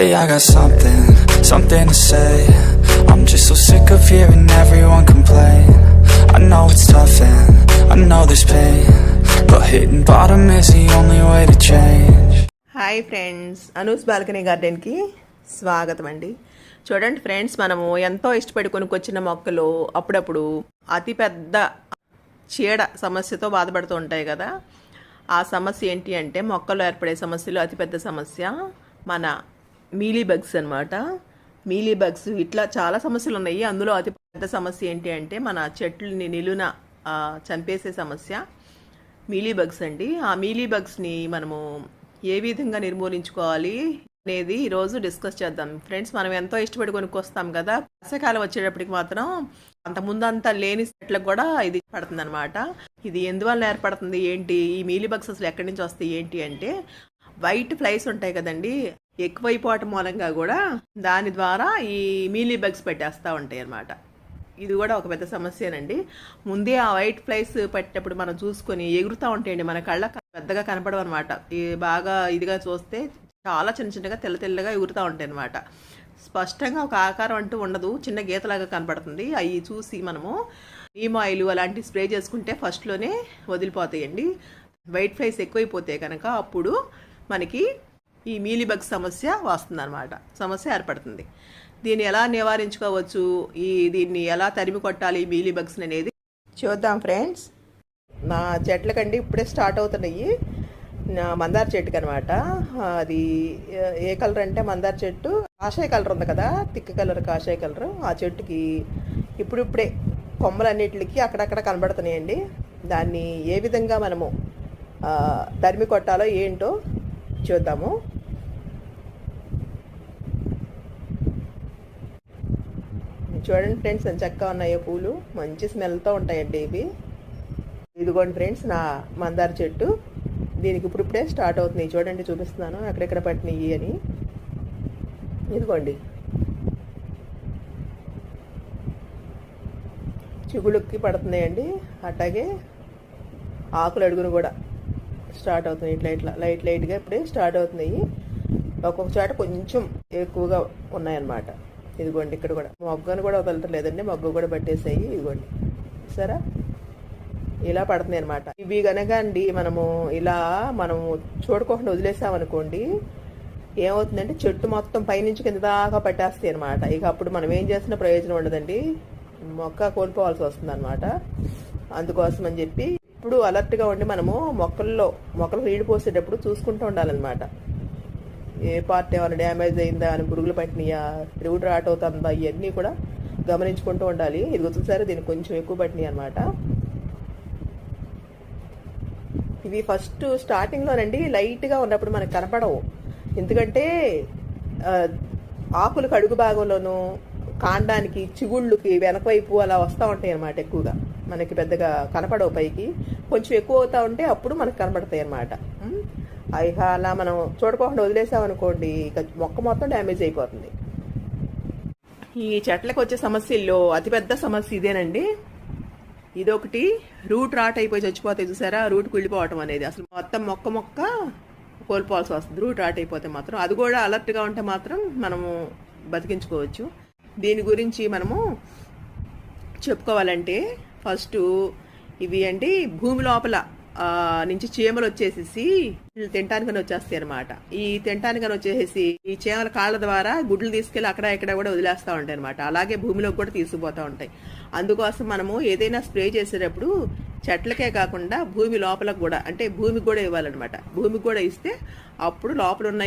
Hey, I got something, something to say. I'm just so sick of hearing everyone complain. I know it's tough and I know there's pain. But hitting bottom is the only way to change. Hi friends Anu's balcony గార్డెన్కి స్వాగతం అండి చూడండి friends మనము ఎంతో ఇష్టపడి కొనుక్కొచ్చిన మొక్కలు అప్పుడప్పుడు అతి పెద్ద చీడ సమస్యతో బాధపడుతూ ఉంటాయి కదా ఆ సమస్య ఏంటి అంటే మొక్కలు ఏర్పడే సమస్యలు అతిపెద్ద సమస్య మన మీలీ బగ్స్ అనమాట మీలీ బగ్స్ ఇట్లా చాలా సమస్యలు ఉన్నాయి అందులో అతి పెద్ద సమస్య ఏంటి అంటే మన చెట్లని నిలున చంపేసే సమస్య మీలీ బగ్స్ అండి. ఆ మీలీ బగ్స్ని మనము ఏ విధంగా నిర్మూలించుకోవాలి అనేది ఈరోజు డిస్కస్ చేద్దాం. ఫ్రెండ్స్ మనం ఎంతో ఇష్టపడి కొనుక్కొస్తాం కదా. వర్షాకాలం వచ్చేటప్పటికి మాత్రం అంత ముందంతా లేని చెట్లకు కూడా ఇది పడుతుంది అనమాట ఇది ఎందువల్ల ఏర్పడుతుంది? ఏంటి? ఈ మీలీ బగ్స్ అసలు ఎక్కడి నుంచి వస్తాయి? ఏంటి అంటే వైట్ ఫ్లైస్ ఉంటాయి కదండి. ఎక్కువైపోవటం మూలంగా కూడా దాని ద్వారా ఈ మీలీ బగ్స్ పెట్టేస్తూ ఉంటాయి అన్నమాట. ఇది కూడా ఒక పెద్ద సమస్యనండి. ముందే ఆ వైట్ ఫ్లైస్ పెట్టేటప్పుడు మనం చూసుకొని ఎగురుతూ ఉంటాయండి మన కళ్ళ పెద్దగా కనపడవు అనమాట ఈ బాగా ఇదిగా చూస్తే చాలా చిన్న చిన్నగా తెల్ల తెల్లగా ఎగురుతూ ఉంటాయి అనమాట స్పష్టంగా ఒక ఆకారం అంటూ ఉండదు. చిన్న గీతలాగా కనపడుతుంది. అవి చూసి మనము నీమ్ ఆయిల్ అలాంటి స్ప్రే చేసుకుంటే ఫస్ట్లోనే వదిలిపోతాయండి. వైట్ ఫ్లైస్ ఎక్కువైపోతే కనుక అప్పుడు మనకి ఈ మీలిబగ్ సమస్య వస్తుందన్నమాట. సమస్య ఏర్పడుతుంది. దీన్ని ఎలా నివారించుకోవచ్చు? ఈ దీన్ని ఎలా తరిమి కొట్టాలి మీలీ అనేది చూద్దాం ఫ్రెండ్స్. నా చెట్లకండి ఇప్పుడే స్టార్ట్ అవుతున్నాయి. మందార చెట్టుకి అనమాట అది ఏ- కలర్ అంటే మందార చెట్టు. కాషాయ కలర్ ఉంది కదా తిక్క కలర్ కాషాయ కలర్. ఆ చెట్టుకి ఇప్పుడిప్పుడే కొమ్మలన్నిటికి అక్కడక్కడ కనబడుతున్నాయండి. దాన్ని ఏ విధంగా మనము తరిమి కొట్టాలో ఏంటో చూద్దాము. చూడండి ఫ్రెండ్స్ ఎంత చక్కగా ఉన్నాయో పూలు. మంచి స్మెల్తో ఉంటాయండి ఇవి. ఇదిగోండి ఫ్రెండ్స్ నా మందార చెట్టు. దీనికి ఇప్పుడు ఇప్పుడే స్టార్ట్ అవుతున్నాయి చూడండి చూపిస్తున్నాను. ఎక్కడెక్కడ పట్టినవి అని. ఇదిగోండి. చిగుళ్ళకి పడుతున్నాయండి. అట్లాగే ఆకులు అడుగును కూడా. స్టార్ట్ అవుతున్నాయి. ఇట్లా ఇట్లా లైట్ లైట్గా ఇప్పుడే స్టార్ట్ అవుతున్నాయి. ఒక్కొక్క చోట కొంచెం ఎక్కువగా ఉన్నాయన్నమాట. ఇదిగోండి ఇక్కడ కూడా. మొగ్గను కూడా వదలటలేదండి. మొగ్గ కూడా పట్టేసాయి. ఇదిగోండి. సరే ఇలా పడుతున్నాయి అనమాట ఇవి కనుక అండి మనము ఇలా మనము చూడకుండా వదిలేసామనుకోండి ఏమవుతుందంటే చెట్టు మొత్తం పైనుంచి కింద దాకా పట్టేస్తాయి అనమాట ఇక అప్పుడు మనం ఏం చేసిన ప్రయోజనం ఉండదండి. మొక్క కోల్పోవాల్సి వస్తుంది అనమాట అందుకోసం అని చెప్పి ఎప్పుడు అలర్ట్గా ఉండి మనము మొక్కల్లో మొక్కలు నీళ్ళు పోసేటప్పుడు చూసుకుంటూ ఉండాలన్నమాట. ఏ పార్ట్ ఏమైనా డ్యామేజ్ అయిందా అని పురుగులు పట్టినాయా రూట్ రాట్ అవుతుందా ఇవన్నీ కూడా గమనించుకుంటూ ఉండాలి. ఇది చూసారు దీనికి కొంచెం ఎక్కువ పట్టినాయి అనమాట ఇవి ఫస్ట్ స్టార్టింగ్లోనండి లైట్గా ఉన్నప్పుడు మనకు కనపడవు. ఎందుకంటే ఆ, ఆకులకు అడుగు భాగంలోనూ కాండానికి చిగుళ్ళుకి వెనకవైపు అలా వస్తూ ఉంటాయి అన్నమాట ఎక్కువగా. మనకి పెద్దగా కనపడవు పైకి. కొంచెం ఎక్కువ అవుతా ఉంటే అప్పుడు మనకు కనపడతాయి అనమాట అవి అలా మనం చూడకోకుండా వదిలేసామనుకోండి ఇక మొక్క మొత్తం డ్యామేజ్ అయిపోతుంది. ఈ చెట్లకు వచ్చే సమస్యల్లో అతిపెద్ద సమస్య ఇదేనండి. ఇదొకటి. రూట్ రాట్ అయిపోయి చచ్చిపోతాయి చూసారా? రూట్ కుళ్ళిపోవటం అనేది. అసలు మొత్తం మొక్క మొక్క కోల్పోవాల్సి వస్తుంది. రూట్ రాట్ అయిపోతే మాత్రం. అది కూడా అలర్ట్గా ఉంటే మాత్రం మనము బతికించుకోవచ్చు. దీని గురించి మనము చెప్పుకోవాలంటే ఫస్ట్ ఇవి అండి భూమి లోపల నుంచి చీమలు వచ్చేసేసి తినటానికని వచ్చేస్తాయి అనమాట ఈ తినటానికని వచ్చేసి ఈ చీమల కాళ్ళ ద్వారా గుడ్లు తీసుకెళ్ళి అక్కడ ఇక్కడ కూడా వదిలేస్తూ ఉంటాయి అనమాట అలాగే భూమిలోకి కూడా తీసుకుపోతూ ఉంటాయి. అందుకోసం మనము ఏదైనా స్ప్రే చేసేటప్పుడు చెట్లకే కాకుండా భూమి లోపలకు కూడా అంటే భూమికి కూడా ఇవ్వాలన్నమాట. భూమికి కూడా ఇస్తే అప్పుడు లోపల ఉన్న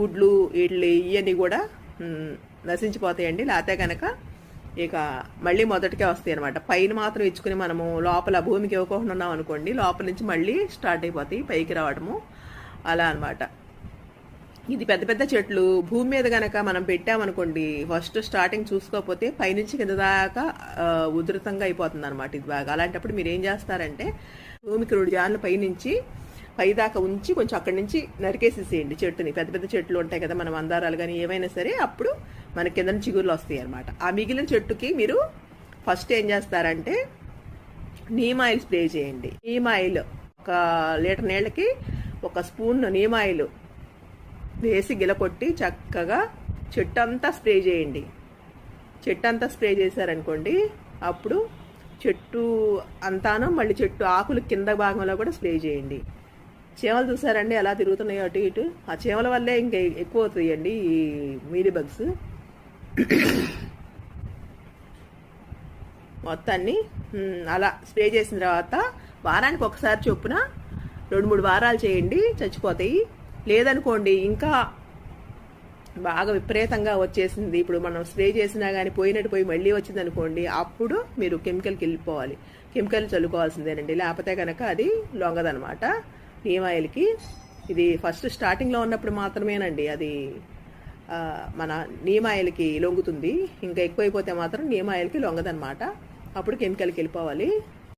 గుడ్లు ఇడ్లీ ఇవన్నీ కూడా నశించిపోతాయండి. లేకపోతే కనుక ఇక మళ్ళీ మొదటికే వస్తాయి అనమాట పైన మాత్రం ఇచ్చుకుని మనము లోపల భూమికి ఇవ్వకుండా ఉన్నాం అనుకోండి లోపల నుంచి మళ్ళీ స్టార్ట్ అయిపోతాయి పైకి రావడము. అలా అనమాట ఇది పెద్ద పెద్ద చెట్లు. భూమి మీద కనుక మనం పెట్టామనుకోండి ఫస్ట్ స్టార్టింగ్ చూసుకోకపోతే పైనుంచి కింద దాకా ఉధృతంగా అయిపోతుంది అనమాట ఇది బాగా. అలాంటప్పుడు మీరు ఏం చేస్తారంటే భూమికి రెండు జాన్లు పైనుంచి పైదాకా ఉంచి కొంచెం అక్కడి నుంచి నరికేసేసేయండి చెట్టుని. పెద్ద పెద్ద చెట్లు ఉంటాయి కదా మనం అందారాలు కానీ ఏమైనా సరే అప్పుడు మన కింద చిగుర్లు వస్తాయి అనమాట ఆ మిగిలిన చెట్టుకి మీరు ఫస్ట్ ఏం చేస్తారంటే నీమ్ ఆయిల్ స్ప్రే చేయండి. నీమ్ ఆయిల్ ఒక లీటర్ నీళ్ళకి ఒక స్పూన్ నీమ్ ఆయిల్ వేసి గిలకొట్టి చక్కగా చెట్టు అంతా స్ప్రే చేయండి. చెట్టు అంతా స్ప్రే చేశారనుకోండి అప్పుడు చెట్టు అంతాను మళ్ళీ చెట్టు ఆకులు కింద భాగంలో కూడా స్ప్రే చేయండి. చీమలు చూసారండి ఎలా తిరుగుతున్నాయో అటు ఇటు? ఆ చీమల వల్లే ఇంకా ఎక్కువ అవుతాయండి ఈ మీలీ బగ్స్ మొత్తాన్ని అలా స్ప్రే చేసిన తర్వాత వారానికి ఒకసారి చొప్పున రెండు మూడు వారాలు చేయండి చచ్చిపోతాయి. లేదనుకోండి ఇంకా బాగా విపరీతంగా వచ్చేసింది. ఇప్పుడు మనం స్ప్రే చేసినా కానీ పోయినట్టు పోయి మళ్ళీ వచ్చింది అనుకోండి అప్పుడు మీరు కెమికల్కి వెళ్ళిపోవాలి. కెమికల్ చల్లుకోవాల్సిందేనండి. లేకపోతే కనుక అది లొంగదనమాట. నీమ్ ఆయిల్కి ఇది ఫస్ట్ స్టార్టింగ్లో ఉన్నప్పుడు మాత్రమేనండి అది మన నీమ్ లొంగుతుంది. ఇంకా ఎక్కువైపోతే మాత్రం నీమ్ లొంగదనమాట అప్పుడు కెమికల్కి వెళ్ళిపోవాలి.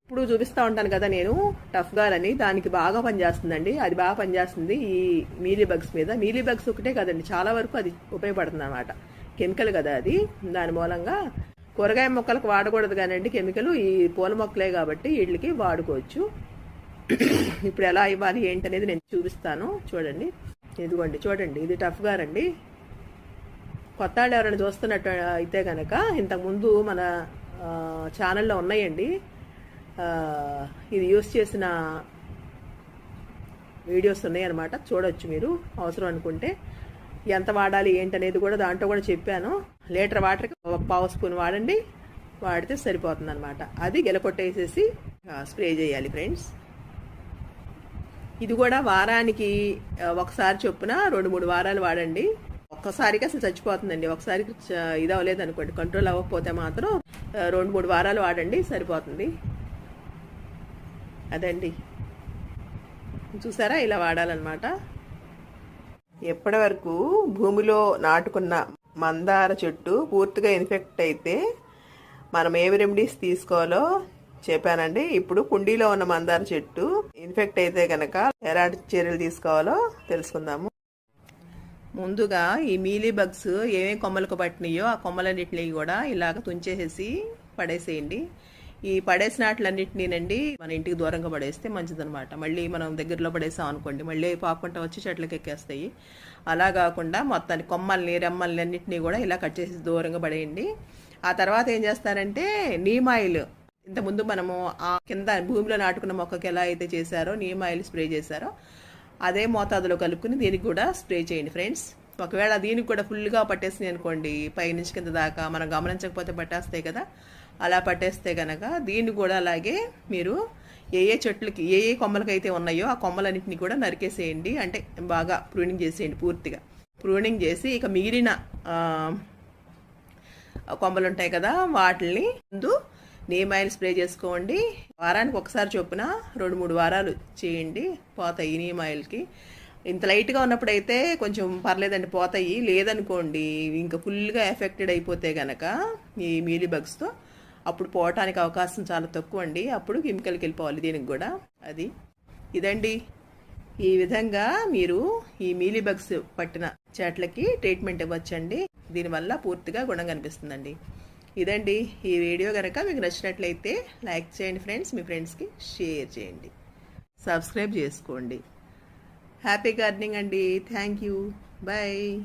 ఇప్పుడు చూపిస్తా ఉంటాను కదా నేను టఫ్ గాల్ అని. దానికి బాగా పనిచేస్తుందండి. అది బాగా పనిచేస్తుంది ఈ మీలీ బగ్స్ మీద. మీలీ బగ్స్ ఒకటే కదండి చాలా వరకు అది ఉపయోగపడుతుంది అనమాట కెమికల్ కదా అది. దాని మూలంగా కూరగాయ మొక్కలకు వాడకూడదు కానండి కెమికల్. ఈ పూల మొక్కలే కాబట్టి వీటికి వాడుకోవచ్చు. ఇప్పుడు ఎలా ఇవ్వాలి ఏంటనేది నేను చూపిస్తాను. చూడండి. ఇదిగోండి చూడండి. ఇది టఫ్ గారండి కొత్త వాళ్ళు ఎవరైనా చూస్తున్నట్టు అయితే కనుక ఇంతకుముందు మన ఛానల్లో ఉన్నాయండి. ఇది యూస్ చేసిన వీడియోస్ ఉన్నాయన్నమాట. చూడొచ్చు మీరు. అవసరం అనుకుంటే ఎంత వాడాలి ఏంటనేది కూడా దాంట్లో కూడా చెప్పాను. లీటర్ వాటర్కి ఒక పావు స్పూన్ వాడండి. వాడితే సరిపోతుంది అనమాట అది గెలకొట్టేసేసి స్ప్రే చేయాలి ఫ్రెండ్స్. ఇది కూడా వారానికి ఒకసారి చొప్పున రెండు మూడు వారాలు వాడండి. ఒక్కసారికి అసలు చచ్చిపోతుందండి. ఒకసారికి ఇది అవ్వలేదు అనుకోండి. కంట్రోల్ అవ్వకపోతే మాత్రం రెండు మూడు వారాలు వాడండి సరిపోతుంది. అదండి. చూసారా? ఇలా వాడాలన్నమాట. ఎప్పటి వరకు భూమిలో నాటుకున్న మందార చెట్టు పూర్తిగా ఇన్ఫెక్ట్ అయితే మనం ఏమి రెమెడీస్ తీసుకోవాలో చెప్పానండి. ఇప్పుడు కుండీలో ఉన్న మందార చెట్టు ఇన్ఫెక్ట్ అయితే కనుక ఎలాంటి చర్యలు తీసుకోవాలో తెలుసుకుందాము. ముందుగా ఈ మీలీ బగ్స్ ఏమేమి కొమ్మలకు పట్టినాయో ఆ కొమ్మలన్నింటినీ కూడా ఇలాగ తుంచేసేసి పడేసేయండి. ఈ పడేసిన వాటిలన్నింటినీనండి మన ఇంటికి దూరంగా పడేస్తే మంచిదనమాట మళ్ళీ మనం దగ్గరలో పడేసాం అనుకోండి మళ్ళీ పాకుంటా వచ్చి చెట్లకి ఎక్కేస్తాయి. అలా కాకుండా మొత్తాన్ని కొమ్మల్ని రెమ్మల్ని అన్నింటినీ కూడా ఇలా కట్ చేసి దూరంగా పడేయండి. ఆ తర్వాత ఏం చేస్తారంటే నీమ్ ఆయిల్. ఇంతకుముందు మనము ఆ కింద భూమిలో నాటుకున్న మొక్కకి ఎలా అయితే చేశారో నీమ్ ఆయిల్ స్ప్రే చేశారో అదే మోతాదులో కలుపుకుని దీనికి కూడా స్ప్రే చేయండి ఫ్రెండ్స్. ఒకవేళ దీనికి కూడా ఫుల్గా పట్టేసింది అనుకోండి పైనుంచి కింద దాకా మనం గమనించకపోతే పట్టేస్తాయి కదా. అలా పట్టేస్తే కనుక దీన్ని కూడా అలాగే మీరు ఏ ఏ చెట్లకి ఏ ఏ కొమ్మలకైతే ఉన్నాయో ఆ కొమ్మలన్నింటినీ కూడా నరికేసేయండి. అంటే బాగా ప్రూనింగ్ చేసేయండి పూర్తిగా. ప్రూనింగ్ చేసి ఇక మిగిలిన కొమ్మలు ఉంటాయి కదా వాటిని ముందు నీమ్ ఆయిల్ స్ప్రే చేసుకోండి. వారానికి ఒకసారి చొప్పున రెండు మూడు వారాలు చేయండి. పోతాయి నేమ్ ఆయిల్కి ఇంత లైట్గా ఉన్నప్పుడు అయితే కొంచెం పర్లేదండి పోతాయి. లేదనుకోండి ఇంకా ఫుల్గా ఎఫెక్టెడ్ అయిపోతే గనక ఈ మీలీ బగ్స్తో అప్పుడు పోవటానికి అవకాశం చాలా తక్కువ అండి అప్పుడు కెమికల్కి వెళ్ళిపోవాలి దీనికి కూడా. అది. ఇదండి. ఈ విధంగా మీరు ఈ మీలీ బగ్స్ పట్టిన చెట్లకి ట్రీట్మెంట్ ఇవ్వచ్చండి. దీనివల్ల పూర్తిగా గుణం కనిపిస్తుందండి. ఇదండి ఈ వీడియో కనుక మీకు నచ్చినట్లయితే లైక్ చేయండి ఫ్రెండ్స్ మీ ఫ్రెండ్స్కి షేర్ చేయండి. సబ్స్క్రైబ్ చేసుకోండి. హ్యాపీ గార్డెనింగ్ అండి. Thank you. బాయ్.